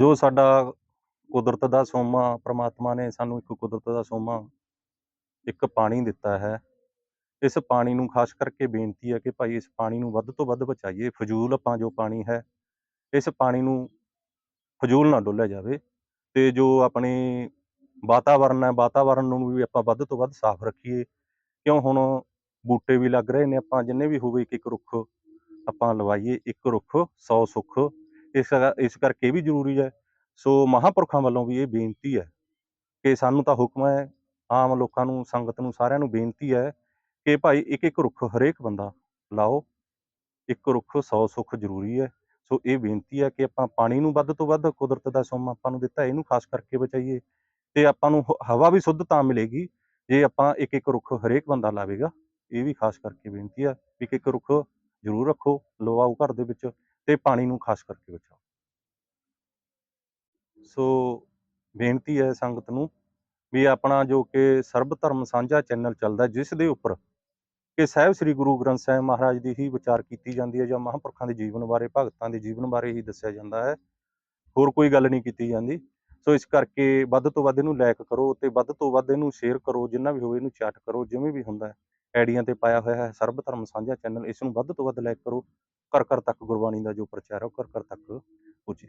ਜੋ ਸਾਡਾ ਕੁਦਰਤ ਦਾ ਸੋਮਾ, ਪ੍ਰਮਾਤਮਾ ਨੇ ਸਾਨੂੰ ਇੱਕ ਕੁਦਰਤ ਦਾ ਸੋਮਾ, ਇੱਕ ਪਾਣੀ ਦਿੱਤਾ ਹੈ। ਇਸ ਪਾਣੀ ਨੂੰ ਖਾਸ ਕਰਕੇ ਬੇਨਤੀ ਹੈ ਕਿ ਭਾਈ ਇਸ ਪਾਣੀ ਨੂੰ ਵੱਧ ਤੋਂ ਵੱਧ ਬਚਾਈਏ। ਫਜ਼ੂਲ ਆਪਾਂ ਜੋ ਪਾਣੀ ਹੈ, ਇਸ ਪਾਣੀ ਨੂੰ ਫਜ਼ੂਲ ਨਾ ਡੋਲਿਆ ਜਾਵੇ ਤੇ ਜੋ ਆਪਣੇ ਵਾਤਾਵਰਨ ਹੈ, ਵਾਤਾਵਰਨ ਨੂੰ ਵੀ ਆਪਾਂ ਵੱਧ ਤੋਂ ਵੱਧ ਸਾਫ਼ ਰੱਖੀਏ। ਕਿਉਂ ਹੁਣ ਬੂਟੇ ਵੀ ਲੱਗ ਰਹੇ ਨੇ, ਆਪਾਂ ਜਿੰਨੇ ਵੀ ਹੋਵੇ ਇੱਕ ਇੱਕ ਰੁੱਖ ਆਪਾਂ ਲਵਾਈਏ, ਇੱਕ ਰੁੱਖ 100 ਸੁੱਖ ਇਸ ਇਸ ਕਰਕੇ ਇਹ ਵੀ ਜ਼ਰੂਰੀ ਹੈ। ਸੋ ਮਹਾਂਪੁਰਖਾਂ ਵੱਲੋਂ ਵੀ ਇਹ ਬੇਨਤੀ ਹੈ ਕਿ ਸਾਨੂੰ ਤਾਂ ਹੁਕਮ ਹੈ, ਆਮ ਲੋਕਾਂ ਨੂੰ, ਸੰਗਤ ਨੂੰ ਸਾਰਿਆਂ ਨੂੰ ਬੇਨਤੀ ਹੈ ਕਿ ਭਾਈ ਇੱਕ ਇੱਕ ਰੁੱਖ ਹਰੇਕ ਬੰਦਾ ਲਾਓ। ਇੱਕ ਰੁੱਖ 100 ਸੁੱਖ ਜ਼ਰੂਰੀ ਹੈ। ਸੋ ਇਹ ਬੇਨਤੀ ਹੈ ਕਿ ਆਪਾਂ ਪਾਣੀ ਨੂੰ ਵੱਧ ਤੋਂ ਵੱਧ ਕੁਦਰਤ ਦਾ ਸੋਮਾ ਆਪਾਂ ਨੂੰ ਦਿੱਤਾ, ਇਹਨੂੰ ਖਾਸ ਕਰਕੇ ਬਚਾਈਏ ਤੇ ਆਪਾਂ ਨੂੰ ਹਵਾ ਵੀ ਸ਼ੁੱਧ ਤਾਂ ਮਿਲੇਗੀ ਜੇ ਆਪਾਂ ਇੱਕ ਇੱਕ ਰੁੱਖ ਹਰੇਕ ਬੰਦਾ ਲਾਵੇਗਾ। ਇਹ ਵੀ ਖਾਸ ਕਰਕੇ ਬੇਨਤੀ ਹੈ ਇੱਕ ਇੱਕ ਰੁੱਖ ਜ਼ਰੂਰ ਰੱਖੋ, ਲਵਾਓ ਘਰ ਦੇ ਵਿੱਚ ਤੇ ਪਾਣੀ ਨੂੰ ਖਾਸ ਕਰਕੇ ਬਚਾਓ। ਸੋ ਬੇਨਤੀ ਹੈ ਸੰਗਤ ਨੂੰ ਵੀ ਆਪਣਾ ਜੋ ਕਿ ਸਰਬ ਧਰਮ ਸਾਂਝਾ ਚੈਨਲ ਚੱਲਦਾ ਜਿਸ ਦੇ ਉੱਪਰ ਕਿ ਸਾਹਿਬ ਸ੍ਰੀ ਗੁਰੂ ਗ੍ਰੰਥ ਸਾਹਿਬ ਮਹਾਰਾਜ ਦੀ ਹੀ ਵਿਚਾਰ ਕੀਤੀ ਜਾਂਦੀ ਹੈ ਜਾਂ ਮਹਾਂਪੁਰਖਾਂ ਦੇ ਜੀਵਨ ਬਾਰੇ, ਭਗਤਾਂ ਦੇ ਜੀਵਨ ਬਾਰੇ ਹੀ ਦੱਸਿਆ ਜਾਂਦਾ ਹੈ, ਹੋਰ ਕੋਈ ਗੱਲ ਨਹੀਂ ਕੀਤੀ ਜਾਂਦੀ। ਸੋ ਇਸ ਕਰਕੇ ਵੱਧ ਤੋਂ ਵੱਧ ਇਹਨੂੰ ਲਾਇਕ ਕਰੋ ਤੇ ਵੱਧ ਤੋਂ ਵੱਧ ਇਹਨੂੰ ਸ਼ੇਅਰ ਕਰੋ, ਜਿੰਨਾ ਵੀ ਹੋਵੇ ਇਹਨੂੰ ਚੈਟ ਕਰੋ, ਜਿਵੇਂ ਵੀ ਹੁੰਦਾ ਹੈ। ਆਈਡੀਆਂ ਤੇ ਪਾਇਆ ਹੋਇਆ ਹੈ। ਸਰਬ ਧਰਮ ਸਾਂਝਾ ਚੈਨਲ ਇਸ ਨੂੰ ਵੱਧ ਤੋਂ ਵੱਧ ਲਾਈਕ ਕਰੋ। ਘਰ ਘਰ ਤੱਕ ਗੁਰਬਾਣੀ ਦਾ ਜੋ ਪ੍ਰਚਾਰ ਹੈ ਉਹ ਘਰ ਘਰ ਤੱਕ ਪੁੱਜੇ।